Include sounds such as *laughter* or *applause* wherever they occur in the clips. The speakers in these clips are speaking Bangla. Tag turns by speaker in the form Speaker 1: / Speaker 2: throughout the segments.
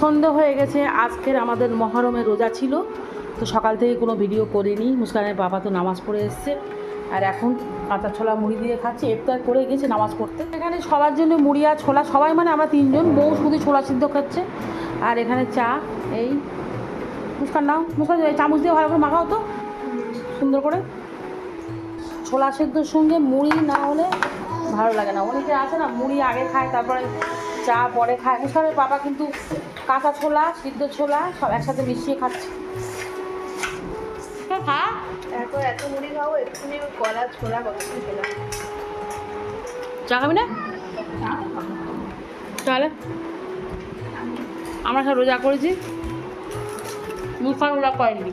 Speaker 1: সন্ধে হয়ে গেছে। আজকের আমাদের মহরমের রোজা ছিল, তো সকাল থেকে কোনো ভিডিও করিনি। মুস্কানের বাবা তো নামাজ পড়ে এসছে। আর এখন কাঁচা ছোলা মুড়ি দিয়ে খাচ্ছে। ইফতার করে গেছে নামাজ পড়তে। এখানে সবার জন্য মুড়ি আর ছোলা, সবাই মানে আমরা তিনজন, বউ শুধু ছোলা সিদ্ধ খাচ্ছে। আর এখানে চা, এই মুস্কান নাও মুস্কান চামচ দিয়ে ভালো করে মাখাও তো। সুন্দর করে। ছোলা সেদ্ধর সঙ্গে মুড়ি না হলে ভালো লাগে না। অনেকে আছে না, মুড়ি আগে খায়, তারপরে চা পরে খায়। মুস্কানের বাবা কিন্তু কাঁচা ছোলা সিদ্ধ ছোলা সব একসাথে মিশিয়ে খাচ্ছে। খা
Speaker 2: এত এত মুড়ি খাব এক্ষুনি কলা ছোলা কত খেলাম।
Speaker 1: চা খাবি না? তাহলে আমরা সব রোজা করেছি। মুস্কান রোজা করেনি।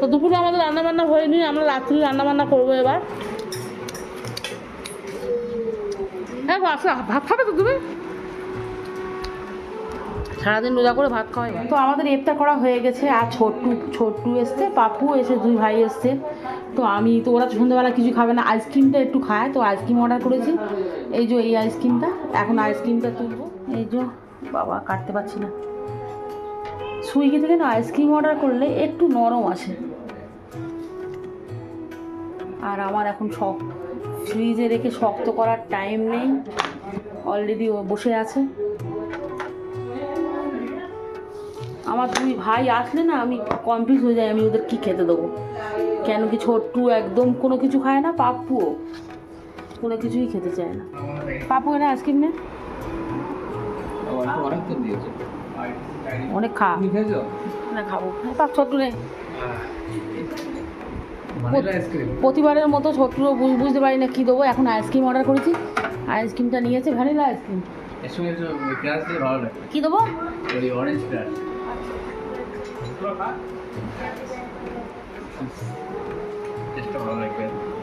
Speaker 1: তো দুপুরে আমাদের রান্না বান্না হয়নি, আমরা রাত্রি রান্না বান্না করব এবার। হ্যাঁ বাস ভাত খাবে তো তুমি? সারাদিন রোজা করে ভাত খাওয়াই তো আমাদের ইফতার করা হয়ে গেছে, আর ছোট্টু ছোট্টু এসছে, পাপু এসে দুই ভাই এসছে। তো আমি, তো ওরা সন্ধ্যেবেলা কিছু খাবে না আইসক্রিমটা একটু খায়, তো আইসক্রিম অর্ডার করেছি। এই যে এই আইসক্রিমটা এখন আইসক্রিমটা তুলবো। এই যে, বাবা, কাটতে পারছি না। সুইগি থেকে না আইসক্রিম অর্ডার করলে একটু নরম আসে। আর আমার এখন শখ। ফ্রিজে রেখে শক্ত করার টাইম নেই। অলরেডি বসে আছে। আমার দুই ভাই আসলে না আমি কনফিউজ হয়ে যাই, আমি ওদের কি খেতে দেবো? কেন কি ছোট্টু একদম কোনো কিছু খায় না, পাপ্পুও। কোনো কিছুই খেতে চায় না। পাপ্পু এনে আইসক্রিম নে?
Speaker 3: অনেক দিয়েছে।
Speaker 1: অনেক খা। না খাব। পাপ ছোট্টু প্রতিবারের মতো ছোট্টুও বুঝ- বুঝতে পারি না কী দেবো এখন আইসক্রিম অর্ডার করেছি। আইসক্রিমটা নিয়েছে ভ্যানিলা আইসক্রিম। কী দেবো?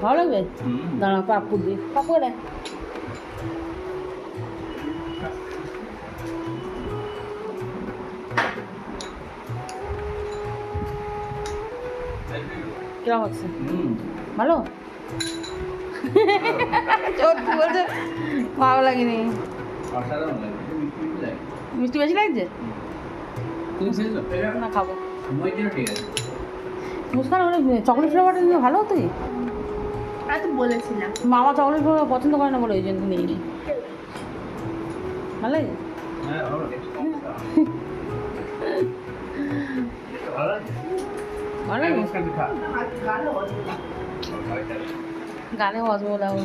Speaker 3: ভালো লাগবে।
Speaker 1: দাঁড়া পাপ্পু দিয়ে। পাপ্পু কিরম হচ্ছে।
Speaker 3: হুম।
Speaker 1: ভালো? বলছে? ভালো লাগেনি।
Speaker 3: মিষ্টি মিষ্টি লাগে
Speaker 1: মিষ্টি বেশি লাগছে?
Speaker 3: তুমি
Speaker 1: না খাব।
Speaker 3: আছে।
Speaker 1: মুস্কান অনেক চকলেট ফ্লেভারটা নিয়ে ভালো হতোই
Speaker 2: আর তো বলেছিলাম।
Speaker 1: মামা চকলেট ফ্লেভার পছন্দ করে না বলে ওই জন্য নিয়ে নিই ভালো লাগে।
Speaker 3: হ্যাঁ *laughs*
Speaker 1: গানে বাজবো দাও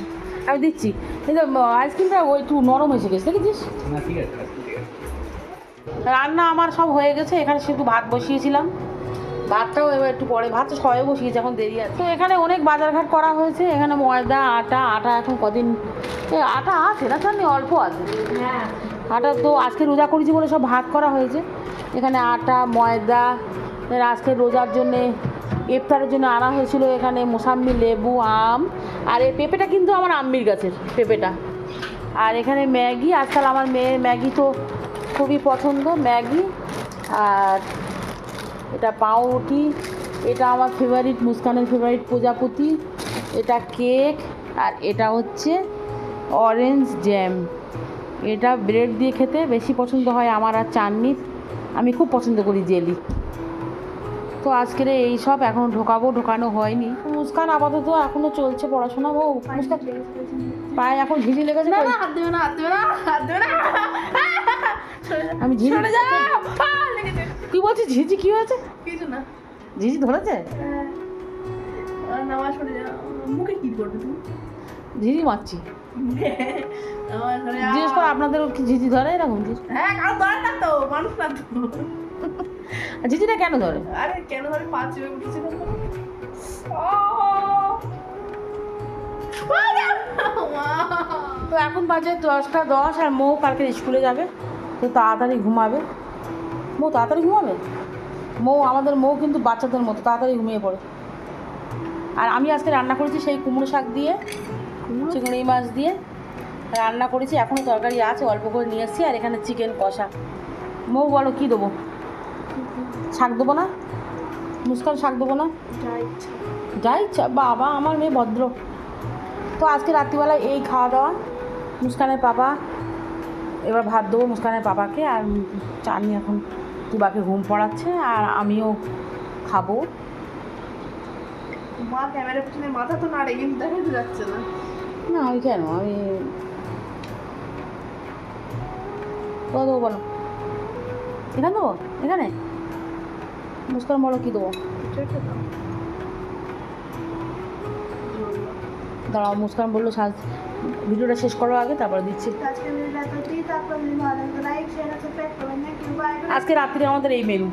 Speaker 1: আমি দিচ্ছি। কিন্তু আইসক্রিমটা ওই একটু নরম এসে গেছে দেখেছিস?
Speaker 3: না ঠিক আছে ঠিক আছে।
Speaker 1: রান্না আমার সব হয়ে গেছে এখানে শুধু ভাত বসিয়েছিলাম। ভাতটাও এবার একটু পরে ভাত তো সবাই বসিয়েছে এখন দেরি আছে। তো এখানে অনেক বাজারঘাট করা হয়েছে এখানে ময়দা আটা আটা এখন কদিন এ, আটা আছে না জানি অল্প আছে।
Speaker 2: হ্যাঁ।
Speaker 1: আটা তো আজকে রোজা করেছি বলে সব ভাত করা হয়েছে। এখানে আটা ময়দা আজকে রোজার জন্যে, ইফতারের জন্য আনা হয়েছিল এখানে মোসাম্বি লেবু, আম, আর এই পেঁপেটা কিন্তু আমার আম্মির গাছের পেঁপেটা। আর এখানে ম্যাগি, আজকাল আমার মেয়ের ম্যাগি তো খুবই পছন্দ, ম্যাগি, আর এটা পাউরুটি, এটা আমার ফেভারিট মুস্কানের ফেভারিট প্রজাপতি, এটা কেক আর এটা হচ্ছে অরেঞ্জ জ্যাম এটা ব্রেড দিয়ে খেতে বেশি পছন্দ হয় আমার আর চাটনির আমি খুব পছন্দ করি জেলি। তো আজকের এই সব এখন ঢোকাবো ঢোকানো হয়নি। মুস্কান আপাতত এখনও চলছে পড়াশোনা ও মুস্কান পায়ে এখন ঝিঝি লেগেছে
Speaker 2: না না হাত দেবে না হাত দেবে না হাত দেবে না।
Speaker 1: আমি ঝিঝি। কি বলছিস ঝিঝি কি হয়েছে?
Speaker 2: কিছু না।
Speaker 1: ঝিঝি ধরেছে?
Speaker 2: হ্যাঁ। মুখে কি করবে তুমি?
Speaker 1: ঝিঝি মারছি। জিজ্ঞেস করে আপনাদের কি ঝিঝি ধরে এরকম?
Speaker 2: হ্যাঁ কারণ ধরে না তো মানুষ না তো।
Speaker 1: আর ঝিঝিটা কেন ধরে?
Speaker 2: আরে কেন ধরে? পা চেপে উঠেছে! তো
Speaker 1: এখন বাজে দশটা দশ আর মৌ কালকে স্কুলে যাবে। তো তাড়াতাড়ি ঘুমাবে। মৌ তাড়াতাড়ি ঘুমাবে? মৌ আমাদের মৌ কিন্তু বাচ্চাদের মতো তাড়াতাড়ি ঘুমিয়ে পড়ে। আর আমি আজকে রান্না করেছি সেই কুমড়ো শাক দিয়ে চিংড়ি মাছ দিয়ে। রান্না করেছি এখনও তরকারি আছে অল্প করে নিয়ে এসেছি আর এখানে চিকেন কষা। মৌ বলো কী দেবো? শাক দেবো না? মুস্কান শাক দেবো না?
Speaker 2: যা ইচ্ছা।
Speaker 1: বাবা আমার মেয়ে ভদ্র। তো আজকে রাত্রিবেলা এই খাওয়া দাওয়া মুস্কানের পাপা। এবার ভাত দেবো মুস্কানের পাপাকে আর চাননি এখন তুবাকে ঘুম পড়াচ্ছে আর আমিও খাব।
Speaker 2: মা ক্যামেরার পিছনে মাথা তো নাড়ে কিন্তু যাচ্ছে না।
Speaker 1: না আমি কেন? আমি দেবো বলো। এখানে দেবো? এখানে? মুস্কান বলো কী দেবো। দাঁড়াও মুস্কান বলল সাজ ভিডিওটা শেষ করো আগে তারপরে দিচ্ছি। আজকে রাত্রে আমাদের এই মেনু